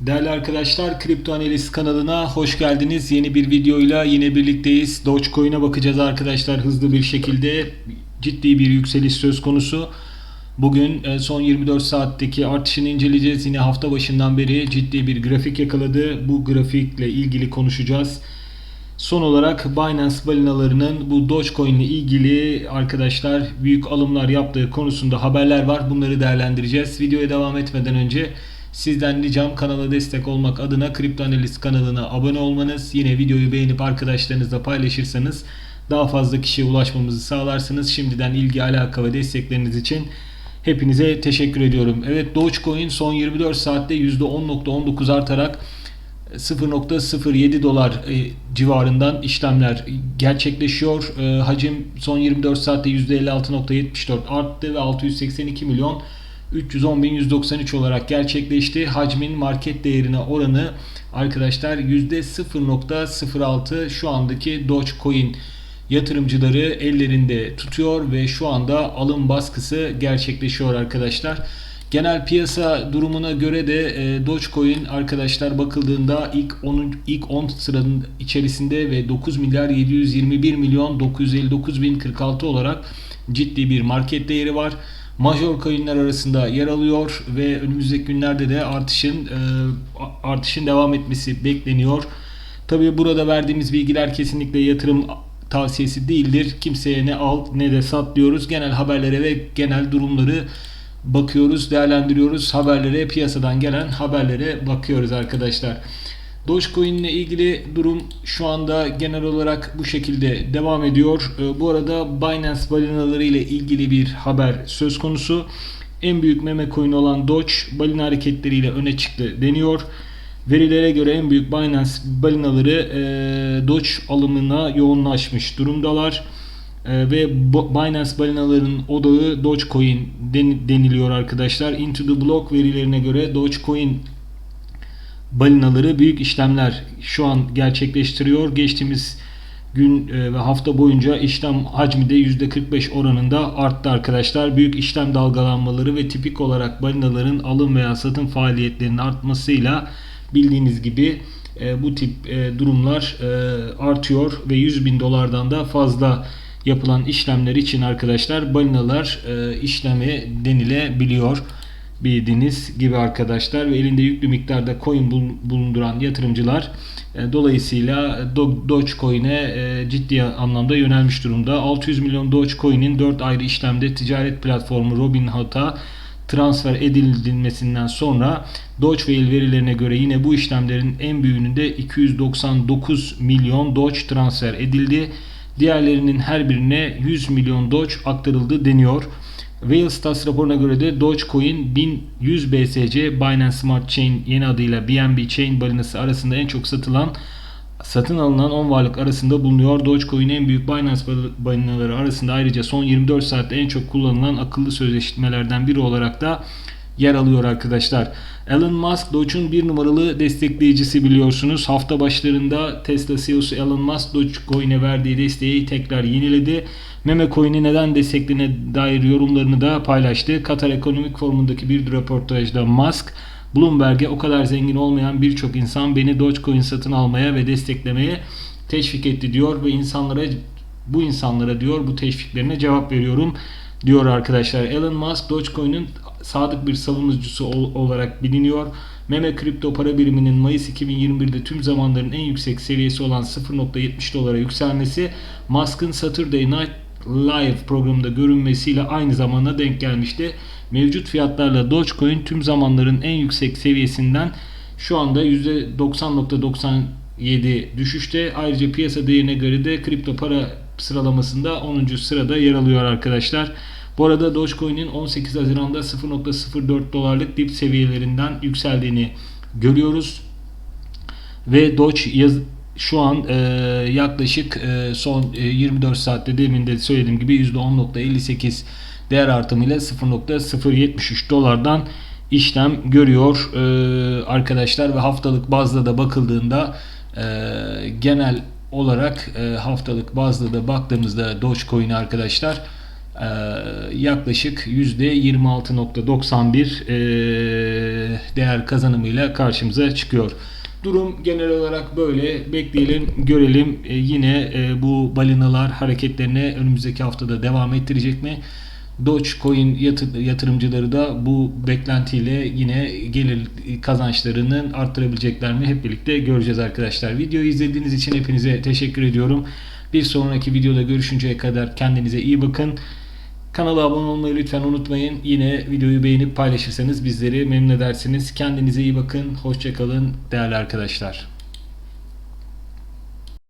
Değerli arkadaşlar, Kripto Analiz kanalına hoş geldiniz. Yeni bir videoyla yine birlikteyiz. Dogecoin'e bakacağız arkadaşlar hızlı bir şekilde. Ciddi bir yükseliş söz konusu. Bugün e, son 24 saatteki artışını inceleyeceğiz. Yine hafta başından beri ciddi bir grafik yakaladı. Bu grafikle ilgili konuşacağız. Son olarak Binance balinalarının bu Dogecoin ile ilgili arkadaşlar büyük alımlar yaptığı konusunda haberler var. Bunları değerlendireceğiz. Videoya devam etmeden önce sizden ricam kanala destek olmak adına Kripto Analiz kanalına abone olmanız. Yine videoyu beğenip arkadaşlarınızla paylaşırsanız daha fazla kişiye ulaşmamızı sağlarsınız. Şimdiden ilgi, alaka ve destekleriniz için hepinize teşekkür ediyorum. Evet Dogecoin son 24 saatte %10.19 artarak 0.07 dolar e, civarından işlemler gerçekleşiyor. E, hacim son 24 saatte %56.74 arttı ve 682 milyon 310.193 olarak gerçekleşti. Hacmin market değerine oranı arkadaşlar %0.06 şu andaki Dogecoin yatırımcıları ellerinde tutuyor ve şu anda alım baskısı gerçekleşiyor arkadaşlar. Genel piyasa durumuna göre de e, Dogecoin arkadaşlar bakıldığında ilk 10 ilk 10 sıranın içerisinde ve 9 milyar 721 milyon 959 bin 46 olarak ciddi bir market değeri var. Major coinler arasında yer alıyor ve önümüzdeki günlerde de artışın e, artışın devam etmesi bekleniyor. Tabii burada verdiğimiz bilgiler kesinlikle yatırım tavsiyesi değildir. Kimseye ne al ne de sat diyoruz. Genel haberlere ve genel durumları bakıyoruz, değerlendiriyoruz. Haberlere, piyasadan gelen haberlere bakıyoruz arkadaşlar. Dogecoin ile ilgili durum şu anda genel olarak bu şekilde devam ediyor. Ee, bu arada Binance balinaları ile ilgili bir haber söz konusu. En büyük meme coin olan Doge balina hareketleriyle öne çıktı deniyor. Verilere göre en büyük Binance balinaları e, Doge alımına yoğunlaşmış durumdalar. E, ve Binance balinalarının odağı Dogecoin deniliyor arkadaşlar. Into the Block verilerine göre Dogecoin balinaları büyük işlemler şu an gerçekleştiriyor. Geçtiğimiz gün e, ve hafta boyunca işlem hacmi de %45 oranında arttı arkadaşlar. Büyük işlem dalgalanmaları ve tipik olarak balinaların alım veya satım faaliyetlerinin artmasıyla bildiğiniz gibi e, bu tip e, durumlar artıyor ve 100 bin dolardan da fazla yapılan işlemler için arkadaşlar balinalar işlemi denilebiliyor bildiğiniz gibi arkadaşlar ve elinde yüklü miktarda coin bulunduran yatırımcılar e, dolayısıyla Dogecoin'e e, ciddi anlamda yönelmiş durumda. 600 milyon Dogecoin'in 4 ayrı işlemde ticaret platformu Robinhood'a transfer edilmesinden sonra Dogecoin verilerine göre yine bu işlemlerin en büyüğünün de 299 milyon Doge transfer edildi. Diğerlerinin her birine 100 milyon Doge aktarıldı deniyor. Whale raporuna göre de Dogecoin 1100 BSC Binance Smart Chain yeni adıyla BNB Chain balinası arasında en çok satılan satın alınan 10 varlık arasında bulunuyor. Dogecoin en büyük Binance balinaları arasında ayrıca son 24 saatte en çok kullanılan akıllı sözleşmelerden biri olarak da yer alıyor arkadaşlar. Elon Musk Doge'un bir numaralı destekleyicisi biliyorsunuz. Hafta başlarında Tesla CEO'su Elon Musk Dogecoin'e verdiği desteği tekrar yeniledi. Meme coin'i neden desteklediğine dair yorumlarını da paylaştı. Katar Ekonomik Forumu'ndaki bir röportajda Musk, Bloomberg'e o kadar zengin olmayan birçok insan beni Dogecoin satın almaya ve desteklemeye teşvik etti diyor ve insanlara bu insanlara diyor bu teşviklerine cevap veriyorum diyor arkadaşlar. Elon Musk Dogecoin'in sadık bir savunucusu olarak biliniyor. Meme kripto para biriminin Mayıs 2021'de tüm zamanların en yüksek seviyesi olan 0.70 dolara yükselmesi Musk'ın Saturday Night Live programında görünmesiyle aynı zamana denk gelmişti. Mevcut fiyatlarla Dogecoin tüm zamanların en yüksek seviyesinden şu anda %90.97 düşüşte. Ayrıca piyasa değerine göre de kripto para sıralamasında 10. sırada yer alıyor arkadaşlar. Bu arada Dogecoin'in 18 Haziran'da 0.04 dolarlık dip seviyelerinden yükseldiğini görüyoruz. Ve Doge yaz, şu an e, yaklaşık e, son e, 24 saatte demin de söylediğim gibi %10.58 değer artımıyla 0.073 dolardan işlem görüyor e, arkadaşlar ve haftalık bazda da bakıldığında e, genel olarak e, haftalık bazda da baktığımızda Dogecoin arkadaşlar Ee, yaklaşık %26.91 e, değer kazanımıyla karşımıza çıkıyor. Durum genel olarak böyle. Bekleyelim, görelim. E, yine e, bu balinalar hareketlerine önümüzdeki haftada devam ettirecek mi? Dogecoin yatır- yatırımcıları da bu beklentiyle yine gelir kazançlarının arttırabilecekler mi? Hep birlikte göreceğiz arkadaşlar. Videoyu izlediğiniz için hepinize teşekkür ediyorum. Bir sonraki videoda görüşünceye kadar kendinize iyi bakın. Kanala abone olmayı lütfen unutmayın. Yine videoyu beğenip paylaşırsanız bizleri memnun edersiniz. Kendinize iyi bakın. Hoşçakalın değerli arkadaşlar.